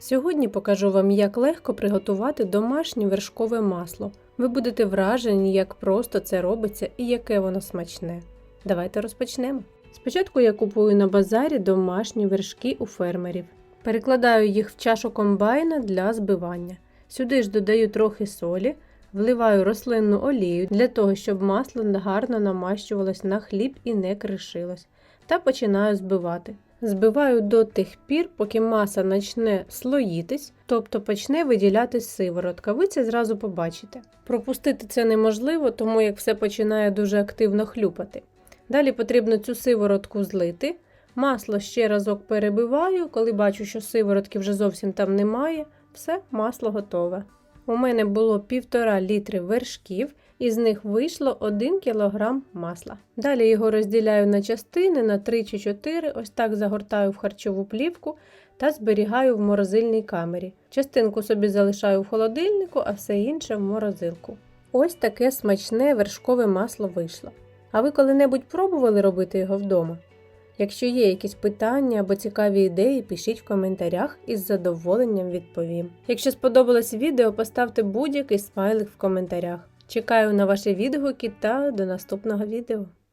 Сьогодні покажу вам, як легко приготувати домашнє вершкове масло. Ви будете вражені, як просто це робиться і яке воно смачне. Давайте розпочнемо. Спочатку я купую на базарі домашні вершки у фермерів. Перекладаю їх в чашу комбайна для збивання. Сюди ж додаю трохи солі, вливаю рослинну олію для того, щоб масло гарно намащувалось на хліб і не кришилось, та починаю збивати. Збиваю до тих пір, поки маса почне слоїтись, тобто почне виділятись сиворотка. Ви це зразу побачите. Пропустити це неможливо, тому як все починає дуже активно хлюпати. Далі потрібно цю сиворотку злити. Масло ще разок перебиваю, коли бачу, що сиворотки вже зовсім там немає, все, масло готове. У мене було 1,5 літри вершків, із них вийшло 1 кг масла. Далі його розділяю на частини на 3 чи 4, ось так загортаю в харчову плівку та зберігаю в морозильній камері. Частинку собі залишаю в холодильнику, а все інше в морозилку. Ось таке смачне вершкове масло вийшло. А ви коли-небудь пробували робити його вдома? Якщо є якісь питання або цікаві ідеї, пишіть в коментарях і з задоволенням відповім. Якщо сподобалось відео, поставте будь-який смайлик в коментарях. Чекаю на ваші відгуки та до наступного відео.